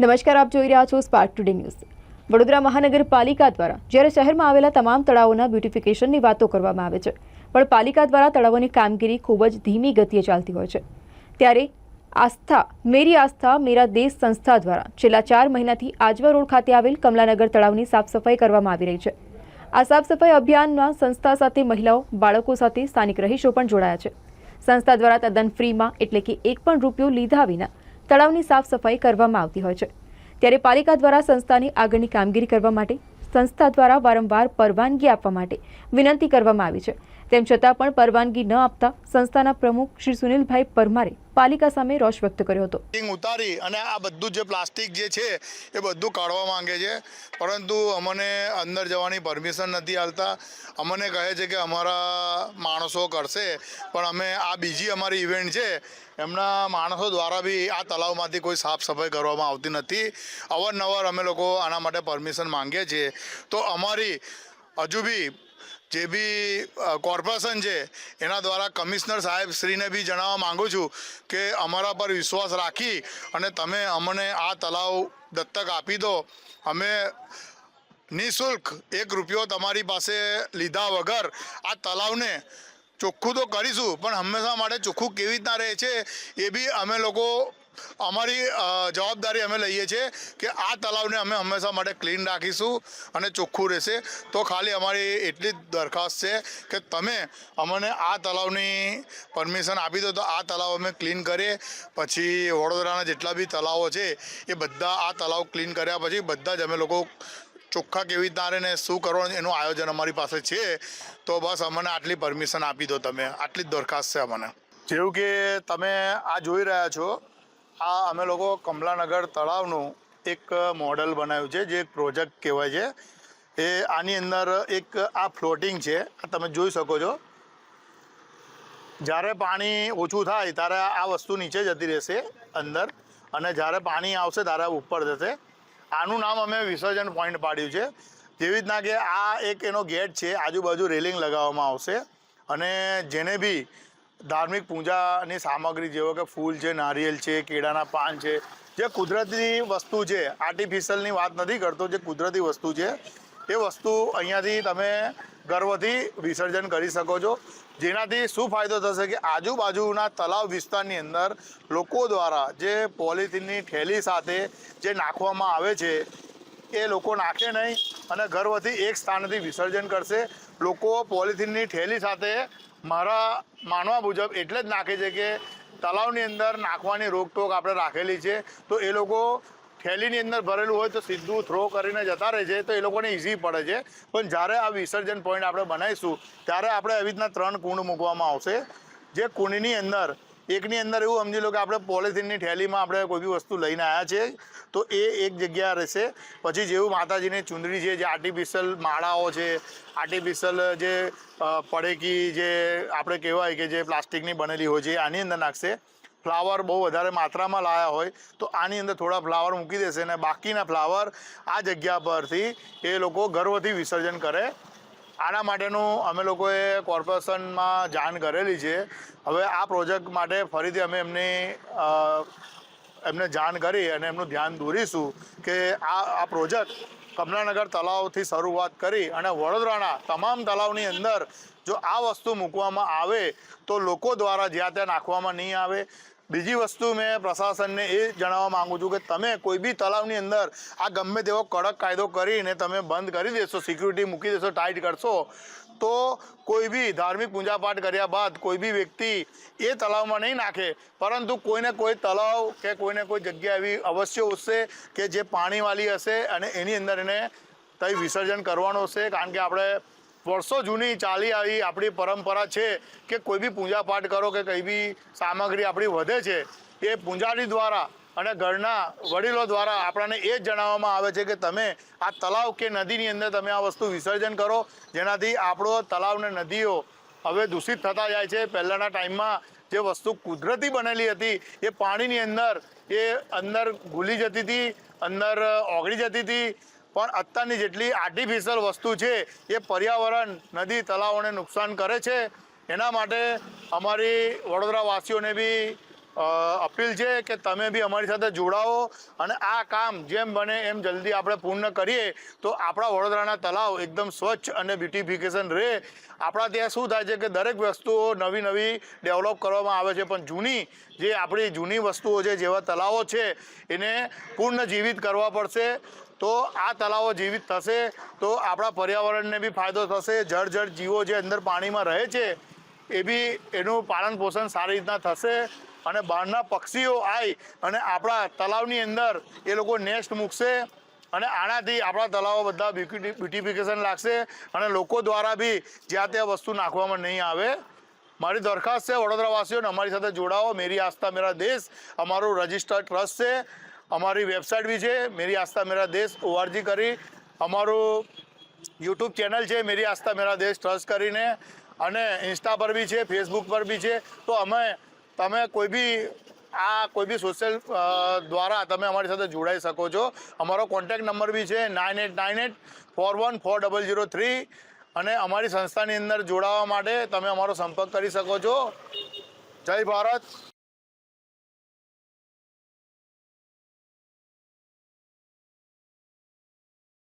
નમસ્કાર, આપ જોઈ રહ્યા છો સ્પાર્ક ટુડે ન્યૂઝ વડોદરા મહાનગરપાલિકા દ્વારા જ્યારે શહેરમાં આવેલા તમામ તળાવોના બ્યુટિફિકેશનની વાતો કરવામાં આવે છે, પણ પાલિકા દ્વારા તળાવોની કામગીરી ખૂબ જ ધીમી ગતિએ ચાલતી હોય છે. ત્યારે આસ્થા, મેરી આસ્થા, મેરા દેશ સંસ્થા દ્વારા છેલ્લા ચાર મહિનાથી આજવા રોડ ખાતે આવેલ કમલાનગર તળાવની સાફસફાઈ કરવામાં આવી રહી છે. આ સાફ સફાઈ અભિયાનમાં સંસ્થા સાથે મહિલાઓ, બાળકો સાથે સ્થાનિક રહીશો પણ જોડાયા છે. સંસ્થા દ્વારા તદ્દન ફ્રીમાં એટલે કે એક પણ રૂપિયો લીધા વિના તળાવની સાફ સફાઈ કરવામાં આવતી હોય છે. ત્યારે પાલિકા દ્વારા સંસ્થાની આગળની કામગીરી કરવા માટે સંસ્થા દ્વારા વારંવાર પરવાનગી આપવા માટે વિનંતી કરવામાં આવી છે. તેમ છતાં પણ પરવાનગી ન આપતા સંસ્થાના પ્રમુખ શ્રી સુનિલભાઈ પરમારે પાલિકા સામે રોષ વ્યક્ત કર્યો હતો. ઉતારી અને આ બધું જે પ્લાસ્ટિક જે છે, એ બધું કાઢવા માંગે છે. પરંતુ અમને અંદર જવાની પરમિશન નથી આપતા. અમને કહે છે કે અમારા માણસો કરશે. પણ અમે આ બીજી અમારી ઇવેન્ટ છે. એમના માણસો દ્વારા બી આ તળાવમાંથી કોઈ સાફ સફાઈ કરવામાં આવતી નથી. અવારનવાર અમે લોકો આના માટે પરમિશન માંગીએ છીએ. તો અમારી હજુ બી જે બી કોર્પોરેશન છે, એના દ્વારા કમિશનર સાહેબ શ્રીને બી જણાવવા માગું છું કે અમારા પર વિશ્વાસ રાખી અને તમે અમને આ તલાવ દત્તક આપી દો. અમે નિઃશુલ્ક એક રૂપિયો તમારી પાસે લીધા વગર આ તલાવને ચોખ્ખું તો કરીશું, પણ હંમેશા માટે ચોખ્ખું કેવી રીતના રહે છે એ બી અમે લોકો અમારી જવાબદારી અમે લઈએ છીએ કે આ તલાવને અમે હંમેશા માટે ક્લીન રાખીશું અને ચોખ્ખું રહેશે. તો ખાલી અમારી એટલી જ દરખાસ્ત છે કે તમે અમને આ તલાવની પરમિશન આપી દો તો આ તલાવ અમે ક્લીન કરીએ. પછી વડોદરાના જેટલા બી તલાવો છે એ બધા આ તલાવ ક્લીન કર્યા પછી બધા જ અમે લોકો ચોખ્ખા કેવી રીતના રહે ને શું કરવાનું એનું આયોજન અમારી પાસે છે. તો બસ અમને આટલી પરમિશન આપી દો તમે. આટલી જ દરખાસ્ત છે અમને. જેવું કે તમે આ જોઈ રહ્યા છો આ અમે લોકો કમલાનગર તળાવનું એક મોડલ બનાવ્યું છે, જે એક પ્રોજેક્ટ કહેવાય છે. એ આની અંદર એક આ ફ્લોટિંગ છે, આ તમે જોઈ શકો છો. જ્યારે પાણી ઓછું થાય ત્યારે આ વસ્તુ નીચે જતી રહેશે અંદર અને જ્યારે પાણી આવશે ત્યારે ઉપર જશે. આનું નામ અમે વિસર્જન પોઈન્ટ પાડ્યું છે. જેવી રીતના કે આ એક એનો ગેટ છે, આજુબાજુ રેલિંગ લગાવવામાં આવશે અને જેને બી ધાર્મિક પૂજાની સામગ્રી જેવો કે ફૂલ છે, નારિયેલ છે, કેળાના પાન છે, જે કુદરતી વસ્તુ છે, આર્ટિફિશિયલની વાત નથી કરતો, જે કુદરતી વસ્તુ છે, એ વસ્તુ અહીંયાથી તમે ગર્વથી વિસર્જન કરી શકો છો. જેનાથી શું ફાયદો થશે કે આજુબાજુના તલાવ વિસ્તારની અંદર લોકો દ્વારા જે પોલિથીનની થેલી સાથે જે નાખવામાં આવે છે, એ લોકો નાખે નહીં અને ગર્વથી એક સ્થાનથી વિસર્જન કરશે. લોકો પોલિથીનની થેલી સાથે મારા માનવા મુજબ એટલે જ નાખે છે કે તલાવની અંદર નાખવાની રોકટોક આપણે રાખેલી છે. તો એ લોકો થેલીની અંદર ભરેલું હોય તો સીધું થ્રો કરીને જતા રહે છે. તો એ લોકોને ઇઝી પડે છે. પણ જ્યારે આ વિસર્જન પોઈન્ટ આપણે બનાવીશું, ત્યારે આપણે આવી રીતના ત્રણ કુંડ મૂકવામાં આવશે. જે કુંડની અંદર એકની અંદર એવું સમજી લો કે આપણે પોલિથીનની થેલીમાં આપણે કોઈ બી વસ્તુ લઈને આવ્યા છે તો એ એક જગ્યા રહેશે. પછી જેવું માતાજીની ચુંદડી છે, જે આર્ટિફિશિયલ માળાઓ છે આર્ટિફિશિયલ જે પડેકી જે આપણે કહેવાય કે જે પ્લાસ્ટિકની બનેલી હોય છે આની અંદર નાખશે. ફ્લાવર બહુ વધારે માત્રામાં લાયા હોય, તો આની અંદર થોડા ફ્લાવર મૂકી દેશે અને બાકીના ફ્લાવર આ જગ્યા પરથી એ લોકો ગર્વથી વિસર્જન કરે આના માટેનું અમે લોકોએ કોર્પોરેશનમાં જાણ કરેલી છે. હવે આ પ્રોજેક્ટ માટે ફરીથી અમે એમની એમને જાણ કરી અને એમનું ધ્યાન દોરીશું કે આ આ પ્રોજેક્ટ કમલાનગર તલાવથી શરૂઆત કરી અને વડોદરાના તમામ તલાવની અંદર જો આ વસ્તુ મૂકવામાં આવે તો લોકો દ્વારા જ્યાં ત્યાં નાખવામાં નહીં આવે. બીજી વસ્તુ મેં પ્રશાસનને એ જણાવવા માંગુ છું કે તમે કોઈ બી તળાવની અંદર આ ગમે તેવો કડક કાયદો કરીને તમે બંધ કરી દેશો સિક્યુરિટી મૂકી દેશો ટાઈટ કરશો, તો કોઈ બી ધાર્મિક પૂજાપાઠ કર્યા બાદ કોઈ બી વ્યક્તિ એ તળાવમાં નહીં નાખે. પરંતુ કોઈને કોઈ તળાવ કે કોઈને કોઈ જગ્યા એવી અવશ્ય હશે કે જે પાણીવાળી હશે અને એની અંદર એને તઈ વિસર્જન કરવાનું હશે. કારણ કે આપણે વર્ષો જૂની ચાલી આવી આપણી પરંપરા છે કે કોઈ બી પૂજાપાઠ કરો કે કંઈ બી સામગ્રી આપણી વધે છે, એ પૂજારી દ્વારા અને ઘરના વડીલો દ્વારા આપણને એ જ જણાવવામાં આવે છે કે તમે આ તલાવ કે નદીની અંદર તમે આ વસ્તુ વિસર્જન કરો, જેનાથી આપણો તલાવ ને નદીઓ હવે દૂષિત થતા જાય છે. પહેલાંના ટાઈમમાં જે વસ્તુ કુદરતી બનેલી હતી, એ પાણીની અંદર એ અંદર ઘૂલી જતી હતી, અંદર ઓગળી જતી હતી પણ અત્યારની જેટલી આર્ટિફિશિયલ વસ્તુ છે, એ પર્યાવરણ, નદી, તળાવોને નુકસાન કરે છે. એના માટે અમારી વડોદરાવાસીઓને બી અપીલ છે કે તમે બી અમારી સાથે જોડાઓ અને આ કામ જેમ બને એમ જલ્દી આપણે પૂર્ણ કરીએ તો આપણા વડોદરાના તલાવ એકદમ સ્વચ્છ અને બ્યુટિફિકેશન રહે. આપણા ત્યાં શું થાય છે કે દરેક વસ્તુઓ નવી નવી ડેવલપ કરવામાં આવે છે, પણ જૂની જે આપણી જૂની વસ્તુઓ છે, જેવા તલાવો છે, એને પૂર્ણ જીવિત કરવા પડશે. તો આ તલાવો જીવિત થશે, તો આપણા પર્યાવરણને બી ફાયદો થશે. જળ જળ જીવો જે અંદર પાણીમાં રહે છે, એ બી એનું પાલન પોષણ સારી રીતના થશે. અને બહારના પક્ષીઓ આવી અને આપણા તલાવની અંદર એ લોકો નેસ્ટ મૂકશે અને આનાથી આપણા તલાવો બધા બ્યુટી બ્યુટિફિકેશન લાગશે અને લોકો દ્વારા બી જ્યાં ત્યાં વસ્તુ નાખવામાં નહીં આવે. મારી દરખાસ્ત છે વડોદરાવાસીઓને અમારી સાથે જોડાઓ મેરી આસ્થા મેરા દેશ. અમારું રજિસ્ટર્ડ ટ્રસ્ટ છે. અમારી વેબસાઇટ બી છે. મેરી આસ્થા મેરા દેશ ઓઆરજી કરી. અમારું યુટ્યુબ ચેનલ છે. મેરી આસ્થા મેરા દેશ ટ્રસ્ટ કરીને. અને ઇન્સ્ટા પર બી છે. ફેસબુક પર બી છે. તો અમે તમે કોઈ બી, આ કોઈ બી સોશિયલ દ્વારા તમે અમારી સાથે જોડાઈ શકો છો. અમારો કોન્ટેક્ટ નંબર બી છે nine eight nine eight four one four double zero three અને અમારી સંસ્થાની અંદર જોડાવા માટે તમે અમારો સંપર્ક કરી શકો છો. જય ભારત.